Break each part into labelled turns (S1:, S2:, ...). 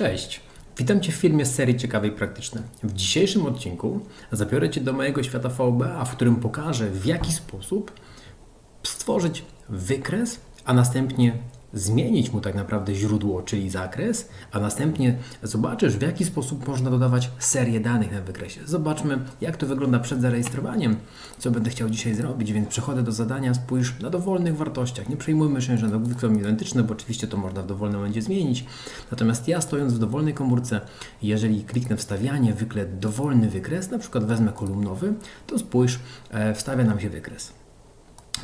S1: Cześć! Witam Cię w filmie z serii Ciekawe i Praktyczne. W dzisiejszym odcinku zabiorę Cię do mojego świata VBA, w którym pokażę w jaki sposób stworzyć wykres, a następnie zmienić mu tak naprawdę źródło, czyli zakres, a następnie zobaczysz, w jaki sposób można dodawać serię danych na wykresie. Zobaczmy, jak to wygląda przed zarejestrowaniem, co będę chciał dzisiaj zrobić, więc przechodzę do zadania, spójrz na dowolnych wartościach. Nie przejmujmy się, że nagłówki są identyczne, bo oczywiście to można w dowolnym momencie zmienić. Natomiast ja stojąc w dowolnej komórce, jeżeli kliknę wstawianie, wykle dowolny wykres, na przykład wezmę kolumnowy, to spójrz, e, wstawia nam się wykres.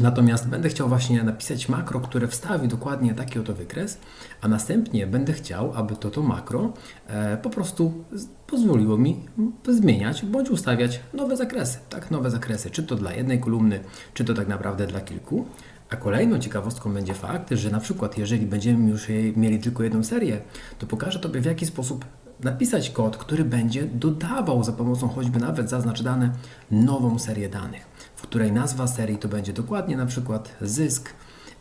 S1: Natomiast będę chciał właśnie napisać makro, które wstawi dokładnie taki oto wykres, a następnie będę chciał, aby to to makro e, po prostu pozwoliło mi zmieniać bądź ustawiać nowe zakresy, tak, nowe zakresy, czy to dla jednej kolumny, czy to tak naprawdę dla kilku. A kolejną ciekawostką będzie fakt, że na przykład jeżeli będziemy już mieli tylko jedną serię, to pokażę Tobie w jaki sposób napisać kod, który będzie dodawał za pomocą choćby nawet zaznacz dane nową serię danych której nazwa serii to będzie dokładnie na przykład zysk,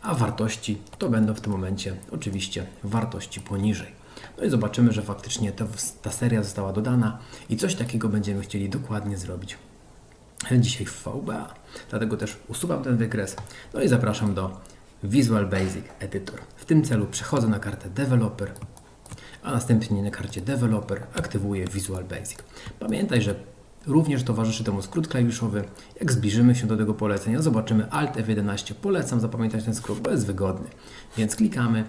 S1: a wartości to będą w tym momencie oczywiście wartości poniżej. No i zobaczymy, że faktycznie to, ta seria została dodana i coś takiego będziemy chcieli dokładnie zrobić dzisiaj w VBA. Dlatego też usuwam ten wykres. No i zapraszam do Visual Basic Editor. W tym celu przechodzę na kartę Developer, a następnie na karcie Developer aktywuję Visual Basic. Pamiętaj, że Również towarzyszy temu skrót klawiszowy. Jak zbliżymy się do tego polecenia, zobaczymy Alt F11. Polecam zapamiętać ten skrót, bo jest wygodny. Więc klikamy.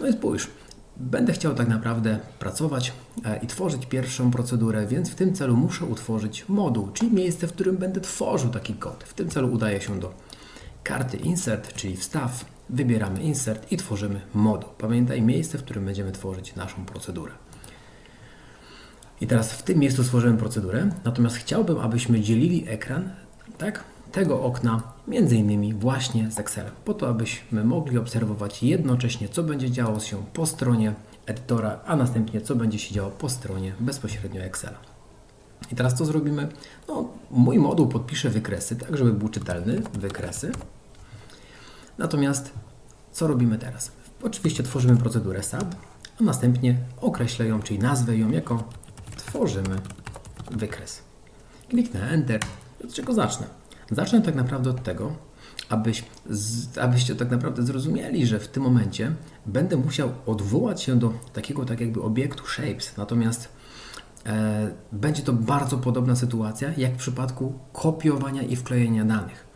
S1: No i spójrz. Będę chciał tak naprawdę pracować e, i tworzyć pierwszą procedurę, więc w tym celu muszę utworzyć moduł, czyli miejsce, w którym będę tworzył taki kod. W tym celu udaję się do karty Insert, czyli wstaw, wybieramy Insert i tworzymy moduł. Pamiętaj miejsce, w którym będziemy tworzyć naszą procedurę. I teraz w tym miejscu stworzyłem procedurę, natomiast chciałbym, abyśmy dzielili ekran tak, tego okna między innymi właśnie z Excelem, po to, abyśmy mogli obserwować jednocześnie, co będzie działo się po stronie edytora, a następnie co będzie się działo po stronie bezpośrednio Excela. I teraz co zrobimy? No, mój moduł podpisze wykresy, tak żeby był czytelny, wykresy. Natomiast co robimy teraz? Oczywiście tworzymy procedurę SAB, a następnie określę ją, czyli nazwę ją jako tworzymy wykres. Kliknę Enter. Od czego zacznę? Zacznę tak naprawdę od tego, abyś, abyście tak naprawdę zrozumieli, że w tym momencie będę musiał odwołać się do takiego tak jakby obiektu shapes, natomiast e, będzie to bardzo podobna sytuacja jak w przypadku kopiowania i wklejenia danych.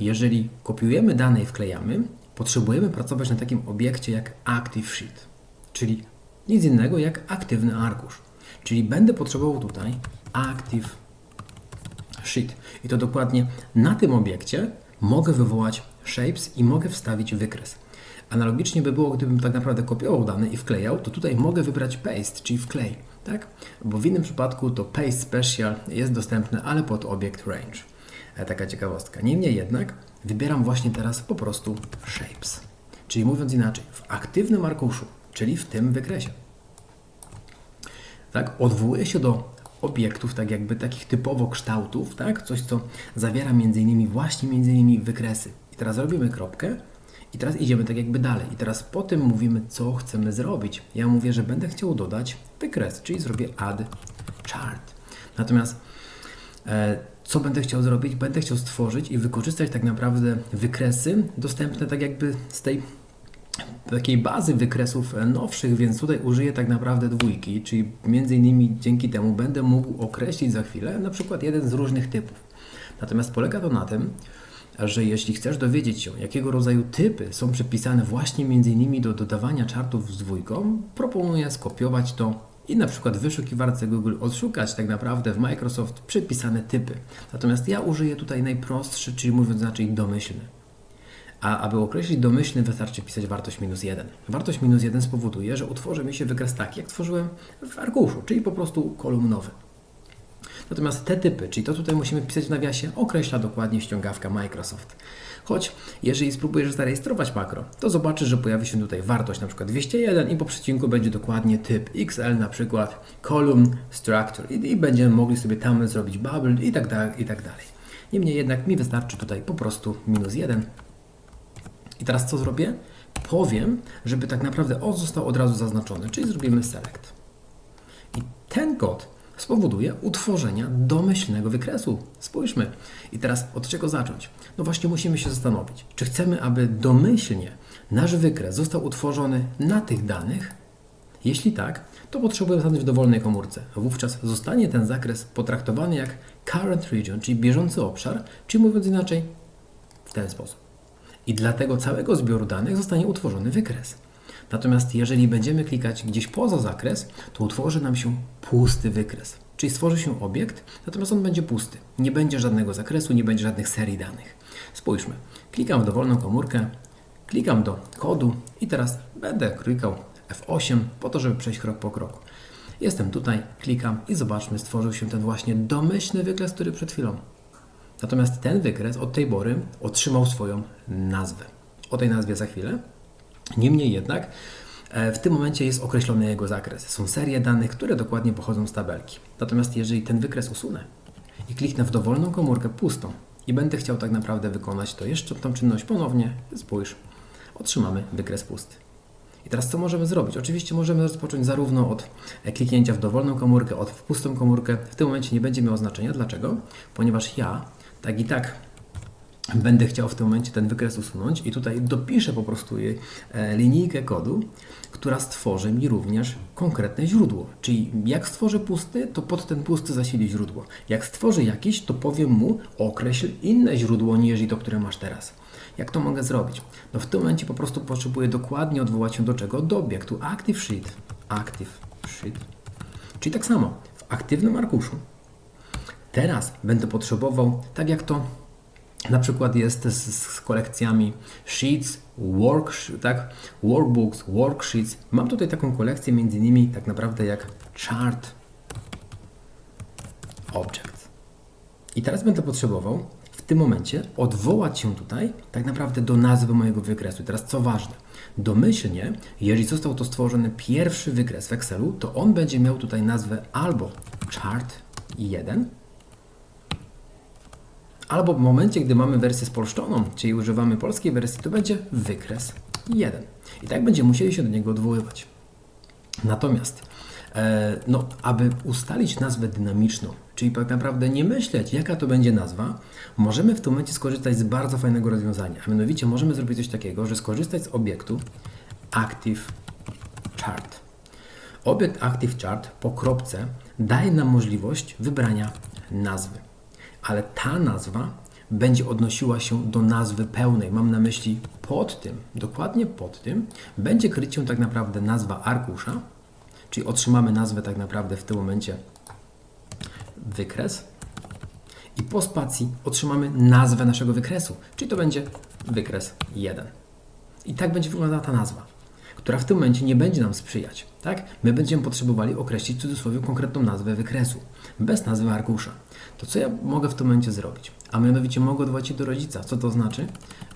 S1: Jeżeli kopiujemy dane i wklejamy, potrzebujemy pracować na takim obiekcie jak Active Sheet, czyli nic innego jak aktywny arkusz. Czyli będę potrzebował tutaj active sheet. I to dokładnie na tym obiekcie mogę wywołać shapes i mogę wstawić wykres. Analogicznie by było, gdybym tak naprawdę kopiował dane i wklejał, to tutaj mogę wybrać paste, czyli wklej, tak? Bo w innym przypadku to paste special jest dostępne, ale pod obiekt range. E, taka ciekawostka. Niemniej jednak wybieram właśnie teraz po prostu shapes. Czyli mówiąc inaczej, w aktywnym arkuszu, czyli w tym wykresie tak, odwołuje się do obiektów, tak jakby takich typowo kształtów, tak, coś co zawiera między innymi właśnie między innymi wykresy. I teraz robimy kropkę i teraz idziemy tak jakby dalej. I teraz po tym mówimy, co chcemy zrobić. Ja mówię, że będę chciał dodać wykres, czyli zrobię add chart. Natomiast e, co będę chciał zrobić? Będę chciał stworzyć i wykorzystać tak naprawdę wykresy dostępne tak jakby z tej takiej bazy wykresów nowszych, więc tutaj użyję tak naprawdę dwójki, czyli między innymi dzięki temu będę mógł określić za chwilę na przykład jeden z różnych typów. Natomiast polega to na tym, że jeśli chcesz dowiedzieć się, jakiego rodzaju typy są przypisane właśnie między innymi do dodawania czartów z dwójką, proponuję skopiować to i na przykład w wyszukiwarce Google odszukać tak naprawdę w Microsoft przypisane typy. Natomiast ja użyję tutaj najprostszy, czyli mówiąc inaczej domyślny. A aby określić domyślny, wystarczy pisać wartość minus 1. Wartość minus 1 spowoduje, że utworzy mi się wykres taki, jak tworzyłem w arkuszu, czyli po prostu kolumnowy. Natomiast te typy, czyli to tutaj musimy pisać w nawiasie, określa dokładnie ściągawka Microsoft. Choć jeżeli spróbujesz zarejestrować makro, to zobaczysz, że pojawi się tutaj wartość przykład 201 i po przecinku będzie dokładnie typ XL na przykład column structure i, i będziemy mogli sobie tam zrobić bubble i tak dalej, i tak dalej. Niemniej jednak mi wystarczy tutaj po prostu minus 1 i teraz co zrobię? Powiem, żeby tak naprawdę on został od razu zaznaczony, czyli zrobimy select. I ten kod spowoduje utworzenia domyślnego wykresu. Spójrzmy. I teraz od czego zacząć? No właśnie musimy się zastanowić, czy chcemy, aby domyślnie nasz wykres został utworzony na tych danych? Jeśli tak, to potrzebujemy stanąć w dowolnej komórce. Wówczas zostanie ten zakres potraktowany jak current region, czyli bieżący obszar, czyli mówiąc inaczej, w ten sposób. I dla tego całego zbioru danych zostanie utworzony wykres. Natomiast jeżeli będziemy klikać gdzieś poza zakres, to utworzy nam się pusty wykres. Czyli stworzy się obiekt, natomiast on będzie pusty. Nie będzie żadnego zakresu, nie będzie żadnych serii danych. Spójrzmy. Klikam w dowolną komórkę, klikam do kodu i teraz będę klikał F8 po to, żeby przejść krok po kroku. Jestem tutaj, klikam i zobaczmy, stworzył się ten właśnie domyślny wykres, który przed chwilą. Natomiast ten wykres od tej pory otrzymał swoją nazwę. O tej nazwie za chwilę. Niemniej jednak e, w tym momencie jest określony jego zakres. Są serie danych, które dokładnie pochodzą z tabelki. Natomiast jeżeli ten wykres usunę i kliknę w dowolną komórkę pustą i będę chciał tak naprawdę wykonać to jeszcze tą czynność ponownie, spójrz, otrzymamy wykres pusty. I teraz co możemy zrobić? Oczywiście możemy rozpocząć zarówno od e, kliknięcia w dowolną komórkę, od w pustą komórkę. W tym momencie nie będzie miało znaczenia. Dlaczego? Ponieważ ja tak i tak będę chciał w tym momencie ten wykres usunąć i tutaj dopiszę po prostu e, linijkę kodu, która stworzy mi również konkretne źródło. Czyli jak stworzę pusty, to pod ten pusty zasili źródło. Jak stworzę jakiś, to powiem mu określ inne źródło niż to, które masz teraz. Jak to mogę zrobić? No w tym momencie po prostu potrzebuję dokładnie odwołać się do czego? Do obiektu Active Sheet. Active Sheet. Czyli tak samo, w aktywnym arkuszu teraz będę potrzebował, tak jak to na przykład jest z, z kolekcjami sheets, work, tak? workbooks, worksheets. Mam tutaj taką kolekcję między innymi tak naprawdę jak chart object. I teraz będę potrzebował w tym momencie odwołać się tutaj tak naprawdę do nazwy mojego wykresu. I teraz co ważne, domyślnie, jeżeli został to stworzony pierwszy wykres w Excelu, to on będzie miał tutaj nazwę albo chart 1, albo w momencie, gdy mamy wersję spolszczoną, czyli używamy polskiej wersji, to będzie wykres 1. I tak będziemy musieli się do niego odwoływać. Natomiast, e, no, aby ustalić nazwę dynamiczną, czyli tak naprawdę nie myśleć, jaka to będzie nazwa, możemy w tym momencie skorzystać z bardzo fajnego rozwiązania. A mianowicie możemy zrobić coś takiego, że skorzystać z obiektu Active Chart. Obiekt Active Chart po kropce daje nam możliwość wybrania nazwy ale ta nazwa będzie odnosiła się do nazwy pełnej. Mam na myśli pod tym, dokładnie pod tym, będzie kryć się tak naprawdę nazwa arkusza, czyli otrzymamy nazwę tak naprawdę w tym momencie wykres i po spacji otrzymamy nazwę naszego wykresu, czyli to będzie wykres 1. I tak będzie wyglądała ta nazwa, która w tym momencie nie będzie nam sprzyjać. Tak? My będziemy potrzebowali określić w cudzysłowie konkretną nazwę wykresu, bez nazwy arkusza to co ja mogę w tym momencie zrobić? A mianowicie mogę odwołać się do rodzica. Co to znaczy?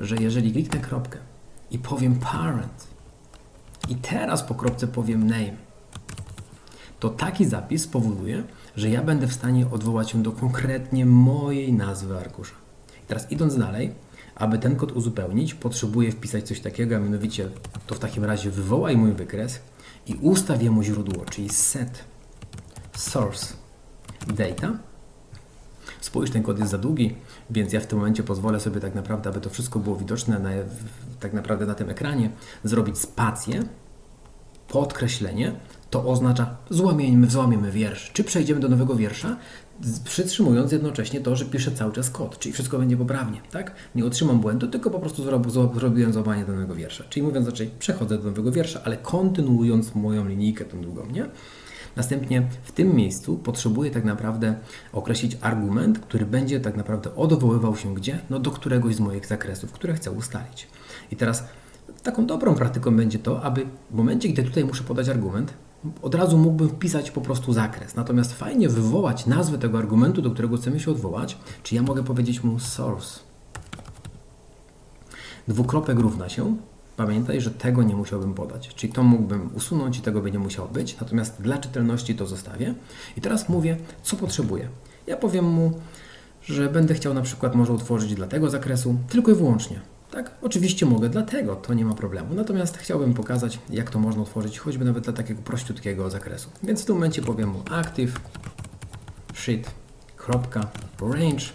S1: Że jeżeli kliknę kropkę i powiem parent i teraz po kropce powiem name, to taki zapis spowoduje, że ja będę w stanie odwołać się do konkretnie mojej nazwy arkusza. I teraz idąc dalej, aby ten kod uzupełnić, potrzebuję wpisać coś takiego, a mianowicie to w takim razie wywołaj mój wykres i ustaw jemu źródło, czyli set source data. Spójrz, ten kod jest za długi, więc ja w tym momencie pozwolę sobie tak naprawdę, aby to wszystko było widoczne na, tak naprawdę na tym ekranie, zrobić spację, podkreślenie, to oznacza złamiemy, złamiemy wiersz. Czy przejdziemy do nowego wiersza, przytrzymując jednocześnie to, że piszę cały czas kod, czyli wszystko będzie poprawnie, tak? Nie otrzymam błędu, tylko po prostu zrobiłem złamanie danego wiersza. Czyli mówiąc raczej, przechodzę do nowego wiersza, ale kontynuując moją linijkę tą długą, nie? Następnie w tym miejscu potrzebuję tak naprawdę określić argument, który będzie tak naprawdę odwoływał się gdzie? No do któregoś z moich zakresów, które chcę ustalić. I teraz taką dobrą praktyką będzie to, aby w momencie, gdy tutaj muszę podać argument, od razu mógłbym wpisać po prostu zakres. Natomiast fajnie wywołać nazwę tego argumentu, do którego chcemy się odwołać, czy ja mogę powiedzieć mu source. Dwukropek równa się Pamiętaj, że tego nie musiałbym podać, czyli to mógłbym usunąć i tego by nie musiało być, natomiast dla czytelności to zostawię. I teraz mówię, co potrzebuję. Ja powiem mu, że będę chciał na przykład może utworzyć dla tego zakresu tylko i wyłącznie Tak, oczywiście mogę dlatego, to nie ma problemu. Natomiast chciałbym pokazać, jak to można otworzyć, choćby nawet dla takiego prościutkiego zakresu. Więc w tym momencie powiem mu active, sheet, range.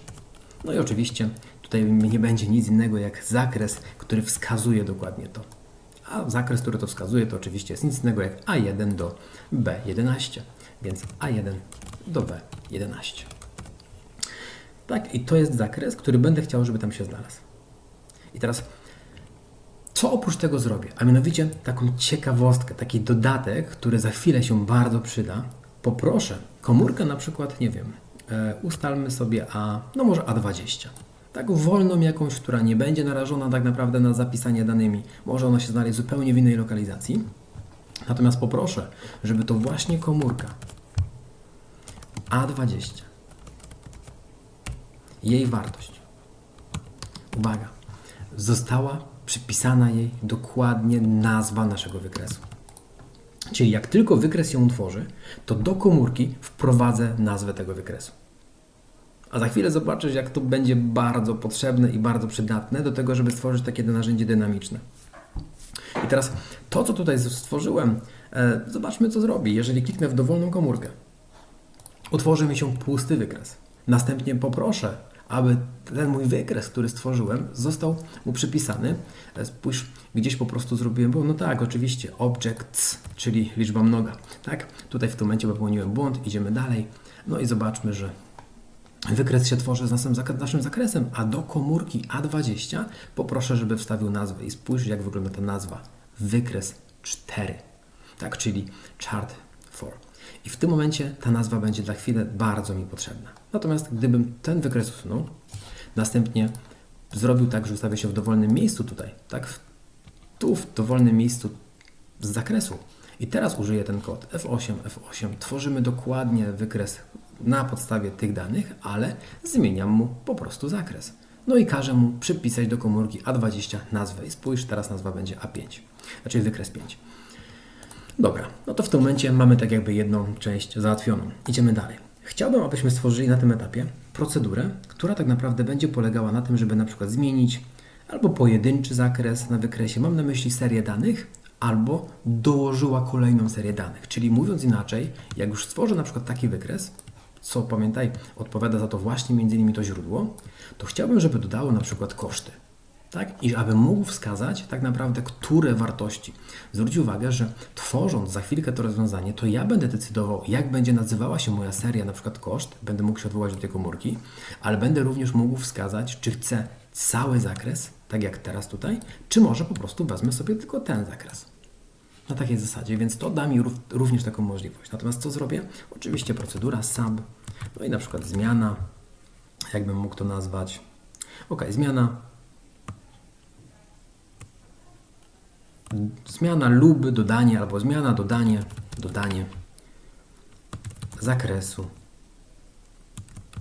S1: No i oczywiście tutaj nie będzie nic innego jak zakres, który wskazuje dokładnie to. A zakres, który to wskazuje, to oczywiście jest nic innego jak A1 do B11. Więc A1 do B11. Tak, i to jest zakres, który będę chciał, żeby tam się znalazł. I teraz, co oprócz tego zrobię? A mianowicie taką ciekawostkę, taki dodatek, który za chwilę się bardzo przyda. Poproszę komórkę na przykład, nie wiem, e, ustalmy sobie A, no może A20. Tak wolną jakąś, która nie będzie narażona tak naprawdę na zapisanie danymi. Może ona się znaleźć zupełnie w innej lokalizacji. Natomiast poproszę, żeby to właśnie komórka A20, jej wartość, uwaga, została przypisana jej dokładnie nazwa naszego wykresu. Czyli jak tylko wykres się utworzy, to do komórki wprowadzę nazwę tego wykresu. A za chwilę zobaczysz, jak to będzie bardzo potrzebne i bardzo przydatne do tego, żeby stworzyć takie narzędzie dynamiczne. I teraz to, co tutaj stworzyłem, e, zobaczmy, co zrobi. Jeżeli kliknę w dowolną komórkę, utworzy mi się pusty wykres. Następnie poproszę aby ten mój wykres, który stworzyłem, został mu przypisany. E, spójrz, gdzieś po prostu zrobiłem, bo no tak, oczywiście, objects, czyli liczba mnoga. Tak, tutaj w tym momencie popełniłem błąd, idziemy dalej. No i zobaczmy, że wykres się tworzy z naszym, naszym zakresem, a do komórki A20 poproszę, żeby wstawił nazwę i spójrz, jak wygląda ta nazwa. Wykres 4, tak, czyli chart 4. I w tym momencie ta nazwa będzie za chwilę bardzo mi potrzebna. Natomiast gdybym ten wykres usunął, następnie zrobił tak, że ustawię się w dowolnym miejscu tutaj, tak, tu w dowolnym miejscu z zakresu. I teraz użyję ten kod F8, F8. Tworzymy dokładnie wykres na podstawie tych danych, ale zmieniam mu po prostu zakres. No i każę mu przypisać do komórki A20 nazwę. I spójrz, teraz nazwa będzie A5, znaczy wykres 5. Dobra, no to w tym momencie mamy tak jakby jedną część załatwioną. Idziemy dalej. Chciałbym, abyśmy stworzyli na tym etapie procedurę, która tak naprawdę będzie polegała na tym, żeby na przykład zmienić albo pojedynczy zakres na wykresie, mam na myśli serię danych, albo dołożyła kolejną serię danych. Czyli mówiąc inaczej, jak już stworzę na przykład taki wykres, co pamiętaj, odpowiada za to właśnie między innymi to źródło, to chciałbym, żeby dodało na przykład koszty tak? I aby mógł wskazać tak naprawdę, które wartości. Zwróć uwagę, że tworząc za chwilkę to rozwiązanie, to ja będę decydował, jak będzie nazywała się moja seria, na przykład koszt, będę mógł się odwołać do tej komórki, ale będę również mógł wskazać, czy chcę cały zakres, tak jak teraz tutaj, czy może po prostu wezmę sobie tylko ten zakres. Na takiej zasadzie, więc to da mi również taką możliwość. Natomiast co zrobię? Oczywiście procedura sub, no i na przykład zmiana, jakbym mógł to nazwać. Ok, zmiana zmiana lub dodanie, albo zmiana, dodanie, dodanie zakresu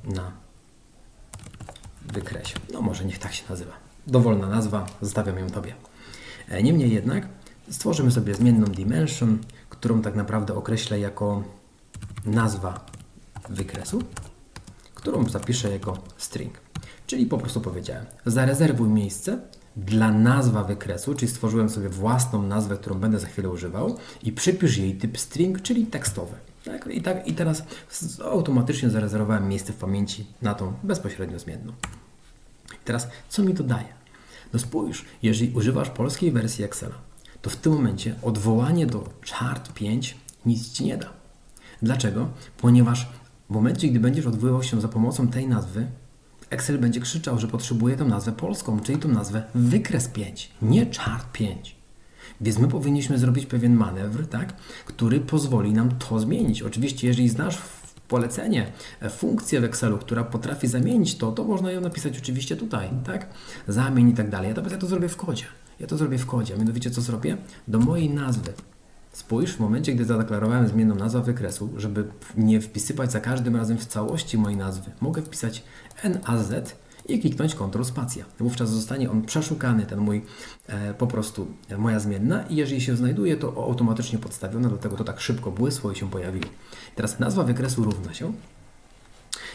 S1: na wykresie. No może niech tak się nazywa. Dowolna nazwa, zostawiam ją Tobie. E, niemniej jednak stworzymy sobie zmienną dimension, którą tak naprawdę określę jako nazwa wykresu, którą zapiszę jako string. Czyli po prostu powiedziałem, zarezerwuj miejsce dla nazwa wykresu, czyli stworzyłem sobie własną nazwę, którą będę za chwilę używał i przypisz jej typ string, czyli tekstowy. Tak? I, tak, I teraz automatycznie zarezerwowałem miejsce w pamięci na tą bezpośrednio zmienną. Teraz, co mi to daje? No spójrz, jeżeli używasz polskiej wersji Excela, to w tym momencie odwołanie do chart 5 nic Ci nie da. Dlaczego? Ponieważ w momencie, gdy będziesz odwoływał się za pomocą tej nazwy, Excel będzie krzyczał, że potrzebuje tą nazwę polską, czyli tą nazwę wykres 5, nie chart 5. Więc my powinniśmy zrobić pewien manewr, tak, który pozwoli nam to zmienić. Oczywiście, jeżeli znasz polecenie, e, funkcję w Excelu, która potrafi zamienić to, to można ją napisać oczywiście tutaj, tak? Zamień i tak dalej. Natomiast ja to zrobię w kodzie. Ja to zrobię w kodzie. A mianowicie co zrobię? Do mojej nazwy Spójrz, w momencie, gdy zadeklarowałem zmienną nazwę wykresu, żeby nie wpisywać za każdym razem w całości mojej nazwy, mogę wpisać NAZ i kliknąć Ctrl Spacja. Wówczas zostanie on przeszukany, ten mój e, po prostu e, moja zmienna i jeżeli się znajduje, to automatycznie podstawione, dlatego to tak szybko błysło i się pojawiło. Teraz nazwa wykresu równa się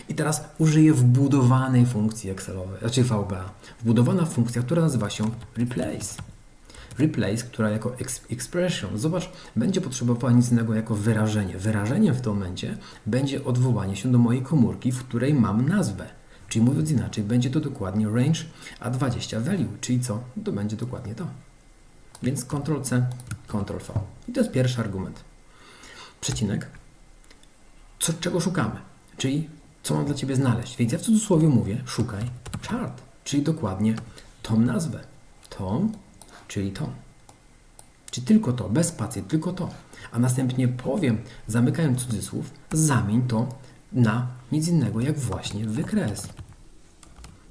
S1: I teraz użyję wbudowanej funkcji Excelowej, znaczy VBA. Wbudowana funkcja, która nazywa się replace. Replace, która jako expression, zobacz, będzie potrzebowała nic innego jako wyrażenie. Wyrażeniem w tym momencie będzie odwołanie się do mojej komórki, w której mam nazwę. Czyli mówiąc inaczej, będzie to dokładnie range A20 value, czyli co? To będzie dokładnie to. Więc Ctrl-C, Ctrl-V. I to jest pierwszy argument. Przecinek. Co, czego szukamy? Czyli co mam dla Ciebie znaleźć? Więc ja w cudzysłowie mówię, szukaj chart, czyli dokładnie tą nazwę. Tom, czyli to. Czy tylko to, bez spacji, tylko to. A następnie powiem, zamykając cudzysłów, zamień to na nic innego jak właśnie wykres.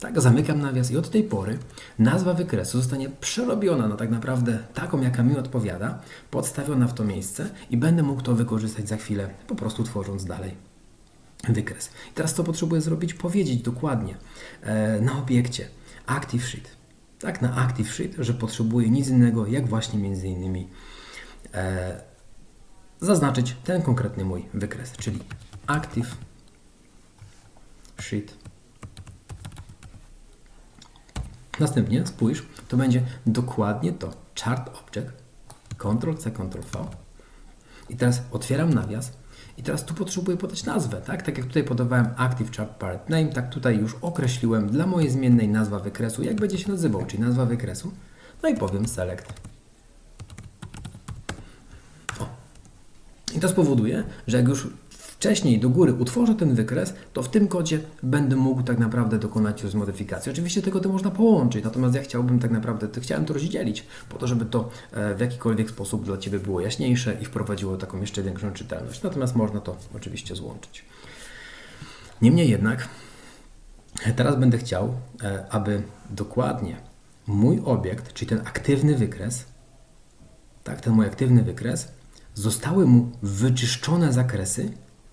S1: Tak, zamykam nawias i od tej pory nazwa wykresu zostanie przerobiona na tak naprawdę taką, jaka mi odpowiada, podstawiona w to miejsce i będę mógł to wykorzystać za chwilę, po prostu tworząc dalej wykres. I teraz co potrzebuję zrobić? Powiedzieć dokładnie e, na obiekcie Active Sheet, tak, na Active Sheet, że potrzebuję nic innego, jak właśnie między innymi e, zaznaczyć ten konkretny mój wykres, czyli Active Sheet Następnie spójrz, to będzie dokładnie to. Chart Object, Ctrl-C, Ctrl-V. I teraz otwieram nawias i teraz tu potrzebuję podać nazwę, tak? Tak jak tutaj podawałem Active Chart Parent Name, tak tutaj już określiłem dla mojej zmiennej nazwa wykresu, jak będzie się nazywał, czyli nazwa wykresu. No i powiem Select. O. I to spowoduje, że jak już wcześniej do góry utworzę ten wykres, to w tym kodzie będę mógł tak naprawdę dokonać już modyfikacji. Oczywiście tego to można połączyć, natomiast ja chciałbym tak naprawdę, to chciałem to rozdzielić, po to, żeby to e, w jakikolwiek sposób dla Ciebie było jaśniejsze i wprowadziło taką jeszcze większą czytelność. Natomiast można to oczywiście złączyć. Niemniej jednak, teraz będę chciał, e, aby dokładnie mój obiekt, czyli ten aktywny wykres, tak, ten mój aktywny wykres, zostały mu wyczyszczone zakresy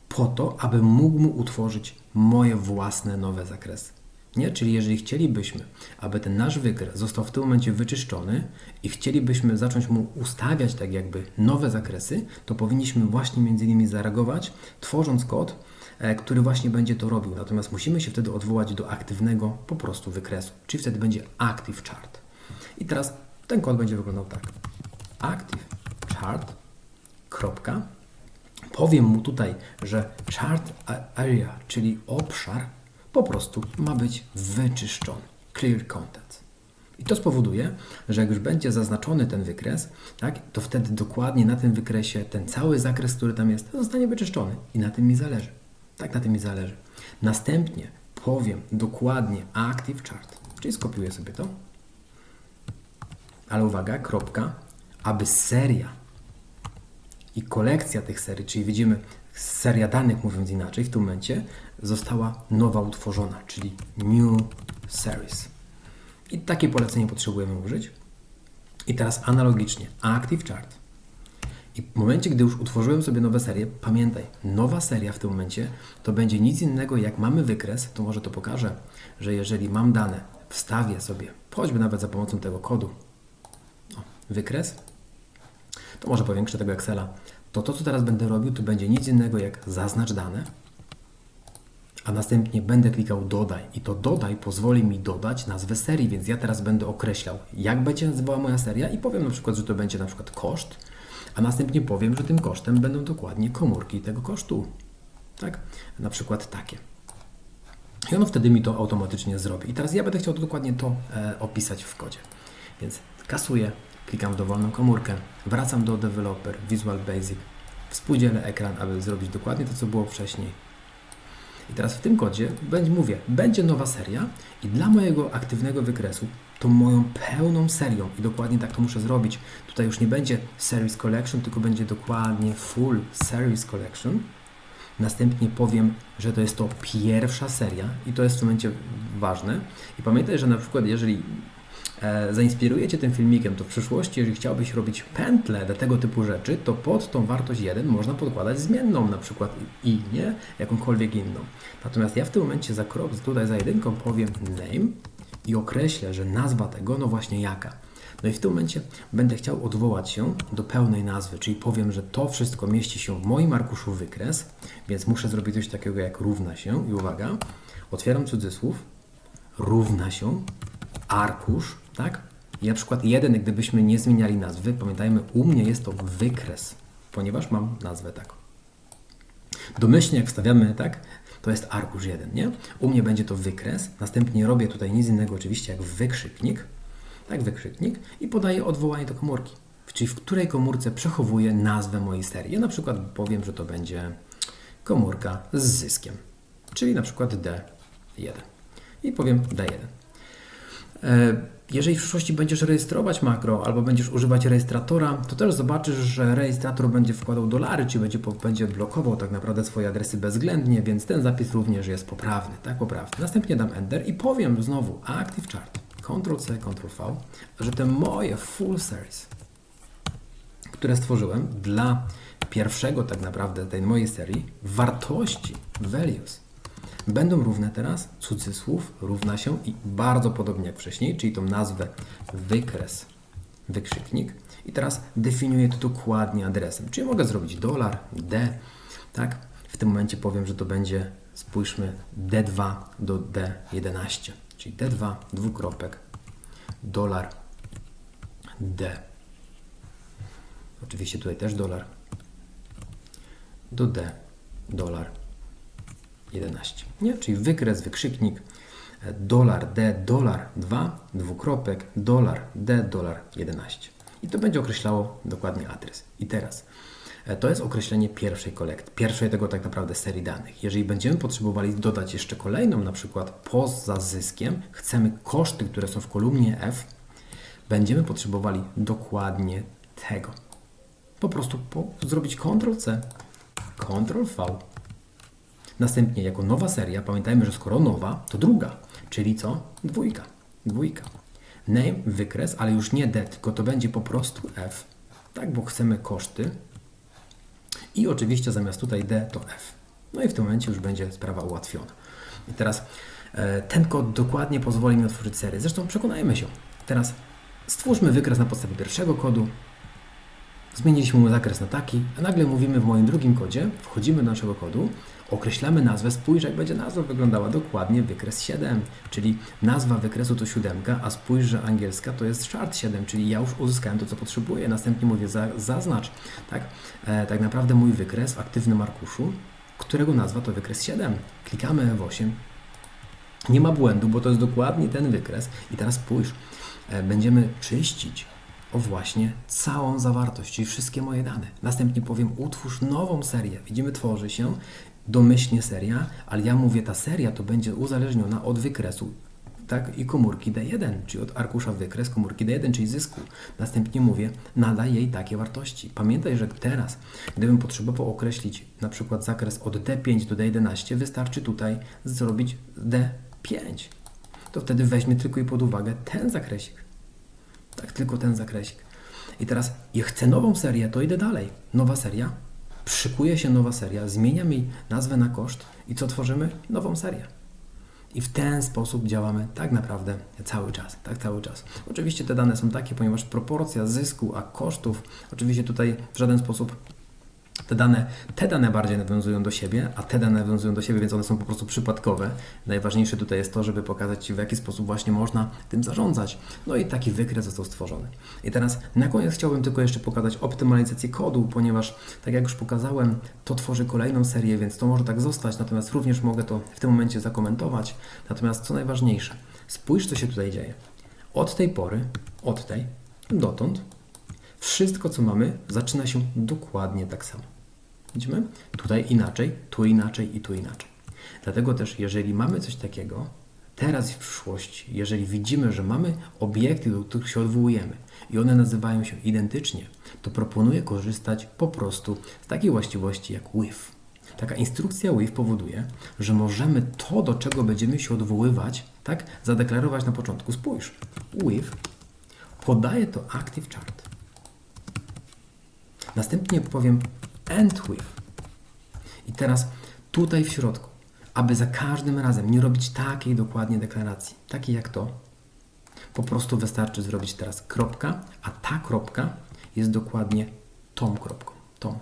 S1: po to, aby mógł mu utworzyć moje własne nowe zakresy. Nie? Czyli jeżeli chcielibyśmy, aby ten nasz wykres został w tym momencie wyczyszczony i chcielibyśmy zacząć mu ustawiać tak jakby nowe zakresy, to powinniśmy właśnie między innymi zareagować, tworząc kod, e, który właśnie będzie to robił. Natomiast musimy się wtedy odwołać do aktywnego po prostu wykresu, czyli wtedy będzie active chart. I teraz ten kod będzie wyglądał tak. Active chart, kropka, powiem mu tutaj, że chart area, czyli obszar, po prostu ma być wyczyszczony. Clear content. I to spowoduje, że jak już będzie zaznaczony ten wykres, tak, to wtedy dokładnie na tym wykresie ten cały zakres, który tam jest, zostanie wyczyszczony. I na tym mi zależy. Tak, na tym mi zależy. Następnie powiem dokładnie active chart, czyli skopiuję sobie to. Ale uwaga, kropka, aby seria i kolekcja tych serii, czyli widzimy seria danych, mówiąc inaczej, w tym momencie została nowa utworzona, czyli New Series. I takie polecenie potrzebujemy użyć. I teraz analogicznie Active Chart. I w momencie, gdy już utworzyłem sobie nowe serie, pamiętaj, nowa seria w tym momencie to będzie nic innego jak mamy wykres, to może to pokażę, że jeżeli mam dane, wstawię sobie, choćby nawet za pomocą tego kodu, o, wykres, może powiększę tego Excela, to to, co teraz będę robił, to będzie nic innego jak zaznacz dane, a następnie będę klikał dodaj i to dodaj pozwoli mi dodać nazwę serii, więc ja teraz będę określał, jak będzie nazywała moja seria i powiem na przykład, że to będzie na przykład koszt, a następnie powiem, że tym kosztem będą dokładnie komórki tego kosztu. Tak? Na przykład takie. I ono wtedy mi to automatycznie zrobi. I teraz ja będę chciał dokładnie to e, opisać w kodzie. Więc kasuję Klikam w dowolną komórkę, wracam do Developer, Visual Basic, współdzielę ekran, aby zrobić dokładnie to, co było wcześniej. I teraz w tym kodzie będzie, mówię, będzie nowa seria i dla mojego aktywnego wykresu to moją pełną serią i dokładnie tak to muszę zrobić. Tutaj już nie będzie Series Collection, tylko będzie dokładnie Full Series Collection. Następnie powiem, że to jest to pierwsza seria i to jest w tym momencie ważne. I pamiętaj, że na przykład jeżeli e, zainspiruje Cię tym filmikiem, to w przyszłości, jeżeli chciałbyś robić pętle do tego typu rzeczy, to pod tą wartość 1 można podkładać zmienną, na przykład i, nie, jakąkolwiek inną. Natomiast ja w tym momencie za tutaj za jedynką powiem name i określę, że nazwa tego, no właśnie jaka. No i w tym momencie będę chciał odwołać się do pełnej nazwy, czyli powiem, że to wszystko mieści się w moim arkuszu wykres, więc muszę zrobić coś takiego jak równa się. I uwaga, otwieram cudzysłów, równa się, arkusz, tak? I na przykład jeden, gdybyśmy nie zmieniali nazwy, pamiętajmy, u mnie jest to wykres, ponieważ mam nazwę taką. Domyślnie, jak wstawiamy, tak, to jest arkusz 1, nie? U mnie będzie to wykres, następnie robię tutaj nic innego oczywiście jak wykrzyknik, tak, wykrzyknik i podaję odwołanie do komórki, czyli w której komórce przechowuję nazwę mojej serii. Ja na przykład powiem, że to będzie komórka z zyskiem, czyli na przykład D1 i powiem D1. E, jeżeli w przyszłości będziesz rejestrować makro albo będziesz używać rejestratora, to też zobaczysz, że rejestrator będzie wkładał dolary, czy będzie, będzie blokował tak naprawdę swoje adresy bezwzględnie, więc ten zapis również jest poprawny, tak, poprawny. Następnie dam Enter i powiem znowu Active Chart, Ctrl-C, Ctrl-V, że te moje full series, które stworzyłem dla pierwszego tak naprawdę tej mojej serii, wartości, values, będą równe teraz, cudzysłów równa się i bardzo podobnie jak wcześniej, czyli tą nazwę wykres, wykrzyknik. I teraz definiuję to dokładnie adresem, czyli mogę zrobić dolar, D, tak? W tym momencie powiem, że to będzie, spójrzmy, D2 do D11, czyli D2, dwukropek, dolar, D. Oczywiście tutaj też dolar, do D, dolar, 11. Nie? Czyli wykres, wykrzyknik, e, dolar D, dolar 2, dwukropek, dolar D, dolar 11. I to będzie określało dokładnie adres. I teraz e, to jest określenie pierwszej kolekty, pierwszej tego tak naprawdę serii danych. Jeżeli będziemy potrzebowali dodać jeszcze kolejną, na przykład poza zyskiem, chcemy koszty, które są w kolumnie F, będziemy potrzebowali dokładnie tego. Po prostu po, zrobić Ctrl-C, Ctrl-V, Następnie jako nowa seria, pamiętajmy, że skoro nowa, to druga, czyli co? Dwójka. Dwójka. Name, wykres, ale już nie D, tylko to będzie po prostu F, tak, bo chcemy koszty. I oczywiście zamiast tutaj D to F. No i w tym momencie już będzie sprawa ułatwiona. I teraz e, ten kod dokładnie pozwoli mi otworzyć serię. Zresztą przekonajmy się. Teraz stwórzmy wykres na podstawie pierwszego kodu. Zmieniliśmy mu zakres na taki, a nagle mówimy w moim drugim kodzie, wchodzimy do naszego kodu określamy nazwę, spójrz jak będzie nazwa wyglądała dokładnie wykres 7, czyli nazwa wykresu to siódemka, a spójrz, że angielska to jest chart 7, czyli ja już uzyskałem to, co potrzebuję. Następnie mówię za, zaznacz, tak, e, tak naprawdę mój wykres w aktywnym arkuszu, którego nazwa to wykres 7. Klikamy F8, nie ma błędu, bo to jest dokładnie ten wykres i teraz spójrz, e, będziemy czyścić właśnie całą zawartość, czyli wszystkie moje dane. Następnie powiem utwórz nową serię. Widzimy, tworzy się domyślnie seria, ale ja mówię, ta seria to będzie uzależniona od wykresu tak, i komórki D1, czyli od arkusza wykres komórki D1, czyli zysku. Następnie mówię, nadaj jej takie wartości. Pamiętaj, że teraz, gdybym potrzebował określić na przykład zakres od D5 do D11, wystarczy tutaj zrobić D5. To wtedy weźmie tylko i pod uwagę ten zakresik. Tak, tylko ten zakresik. I teraz, jak chcę nową serię, to idę dalej. Nowa seria, przykuje się nowa seria, zmieniam jej nazwę na koszt i co tworzymy? Nową serię. I w ten sposób działamy tak naprawdę cały czas, tak cały czas. Oczywiście te dane są takie, ponieważ proporcja zysku a kosztów, oczywiście tutaj w żaden sposób te dane, te dane bardziej nawiązują do siebie, a te dane nawiązują do siebie, więc one są po prostu przypadkowe. Najważniejsze tutaj jest to, żeby pokazać Ci, w jaki sposób właśnie można tym zarządzać. No i taki wykres został stworzony. I teraz na koniec chciałbym tylko jeszcze pokazać optymalizację kodu, ponieważ, tak jak już pokazałem, to tworzy kolejną serię, więc to może tak zostać, natomiast również mogę to w tym momencie zakomentować. Natomiast co najważniejsze, spójrz, co się tutaj dzieje. Od tej pory, od tej, dotąd, wszystko, co mamy, zaczyna się dokładnie tak samo. Widzimy? Tutaj inaczej, tu inaczej i tu inaczej. Dlatego też, jeżeli mamy coś takiego, teraz i w przyszłości, jeżeli widzimy, że mamy obiekty, do których się odwołujemy i one nazywają się identycznie, to proponuję korzystać po prostu z takiej właściwości jak with. Taka instrukcja with powoduje, że możemy to, do czego będziemy się odwoływać, tak, zadeklarować na początku. Spójrz, with podaje to active chart. Następnie powiem end with. I teraz tutaj w środku, aby za każdym razem nie robić takiej dokładnie deklaracji, takiej jak to, Po prostu wystarczy zrobić teraz kropka, a ta kropka jest dokładnie tą kropką, tą.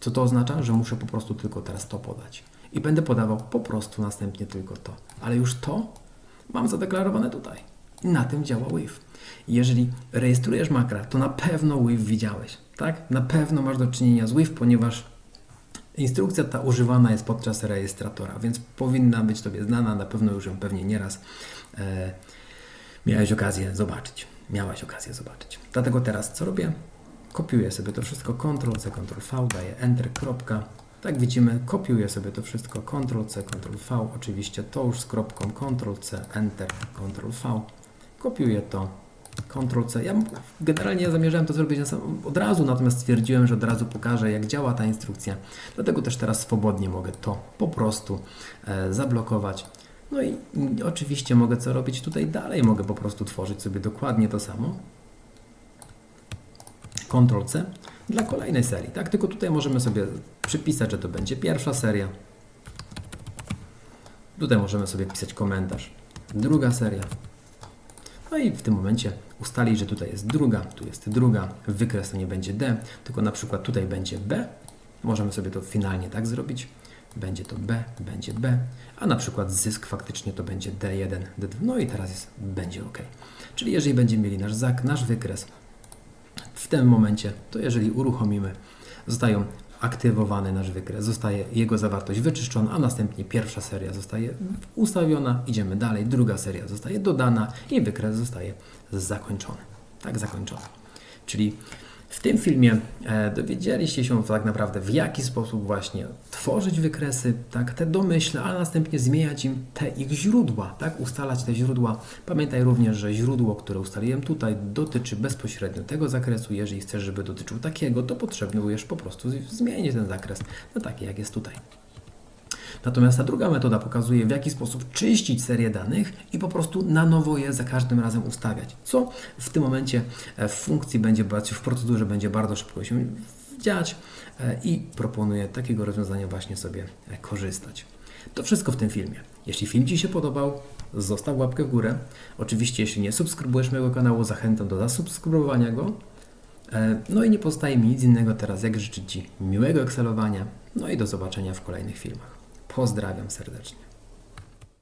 S1: Co to oznacza? Że muszę po prostu tylko teraz to podać. I będę podawał po prostu następnie tylko to. Ale już to mam zadeklarowane tutaj. I na tym działa Wave. Jeżeli rejestrujesz makra, to na pewno Wave widziałeś, tak? Na pewno masz do czynienia z Wave, ponieważ instrukcja ta używana jest podczas rejestratora, więc powinna być Tobie znana, na pewno już ją pewnie nieraz e, miałeś okazję zobaczyć. Miałaś okazję zobaczyć. Dlatego teraz co robię? Kopiuję sobie to wszystko, Ctrl-C, Ctrl-V, daję Enter, kropka. Tak widzimy, kopiuję sobie to wszystko, Ctrl-C, Ctrl-V, oczywiście to już z kropką, Ctrl-C, Enter, Ctrl-V. Kopiuję to, Ctrl-C. Ja generalnie zamierzałem to zrobić od razu, natomiast stwierdziłem, że od razu pokażę, jak działa ta instrukcja. Dlatego też teraz swobodnie mogę to po prostu e, zablokować. No i oczywiście mogę co robić tutaj dalej. Mogę po prostu tworzyć sobie dokładnie to samo. Ctrl-C dla kolejnej serii, tak? Tylko tutaj możemy sobie przypisać, że to będzie pierwsza seria. Tutaj możemy sobie pisać komentarz. Druga seria. No i w tym momencie ustalić, że tutaj jest druga, tu jest druga, wykres to nie będzie D, tylko na przykład tutaj będzie B. Możemy sobie to finalnie tak zrobić. Będzie to B, będzie B, a na przykład zysk faktycznie to będzie D1, D2, no i teraz jest, będzie OK. Czyli jeżeli będziemy mieli nasz ZAK, nasz wykres, w tym momencie, to jeżeli uruchomimy, zostają aktywowany nasz wykres, zostaje jego zawartość wyczyszczona, a następnie pierwsza seria zostaje ustawiona, idziemy dalej, druga seria zostaje dodana i wykres zostaje zakończony. Tak, zakończony. Czyli w tym filmie e, dowiedzieliście się tak naprawdę w jaki sposób właśnie tworzyć wykresy, tak, te domyślne, ale następnie zmieniać im te ich źródła, tak, ustalać te źródła. Pamiętaj również, że źródło, które ustaliłem tutaj dotyczy bezpośrednio tego zakresu. Jeżeli chcesz, żeby dotyczył takiego, to potrzebujesz po prostu zmienić ten zakres na taki, jak jest tutaj. Natomiast ta druga metoda pokazuje, w jaki sposób czyścić serię danych i po prostu na nowo je za każdym razem ustawiać. Co w tym momencie e, w funkcji będzie, w procedurze będzie bardzo szybko się dziać e, i proponuję takiego rozwiązania właśnie sobie e, korzystać. To wszystko w tym filmie. Jeśli film Ci się podobał, zostaw łapkę w górę. Oczywiście, jeśli nie subskrybujesz mojego kanału, zachęcam do zasubskrybowania go. No i nie pozostaje mi nic innego teraz, jak życzyć Ci miłego Excelowania, no i do zobaczenia w kolejnych filmach. Pozdrawiam serdecznie.